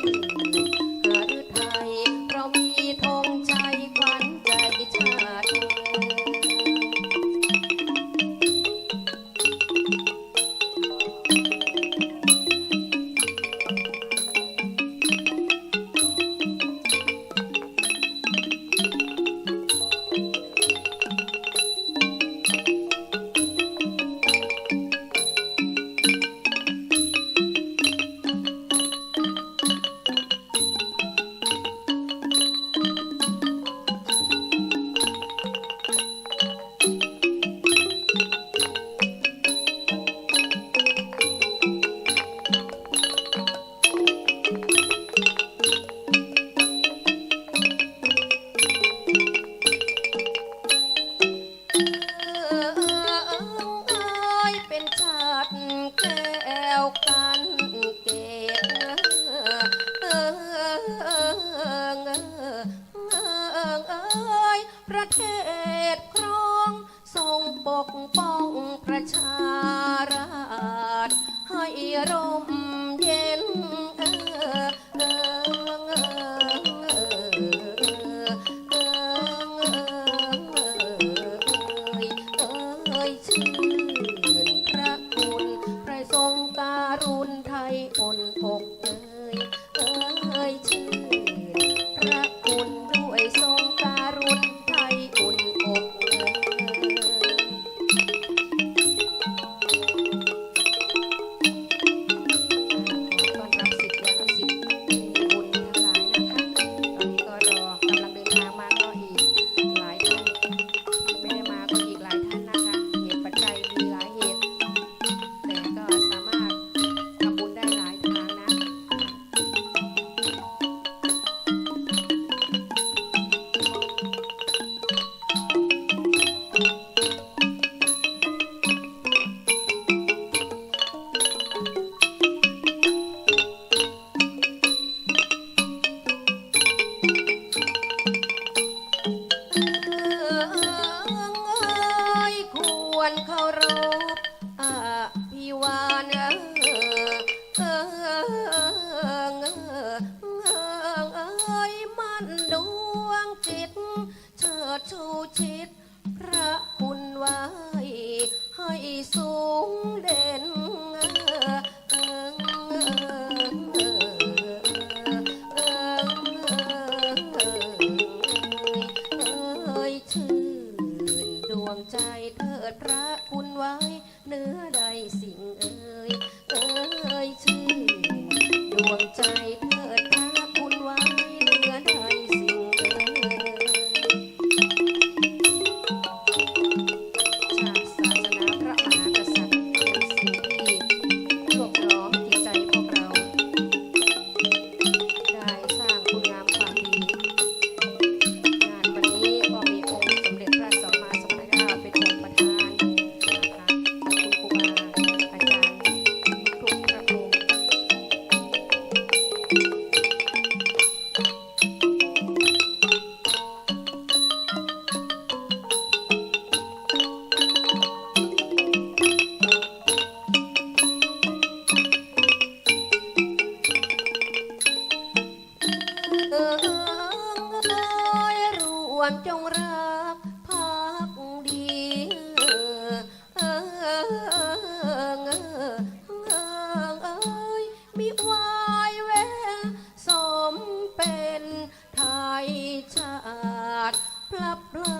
Thank you. ปกป้องประชาราษให้ร่มเย็นเออเออเออเออเออเอยชื่นพระคุณพรทรงการุณไทยอ่อนอกเอย ชิด พระคุณไว้ให้สูงเด่น นจงรักพักดีเออเออเออเออมิวายเวสมเป็นไทยชาติพระพลา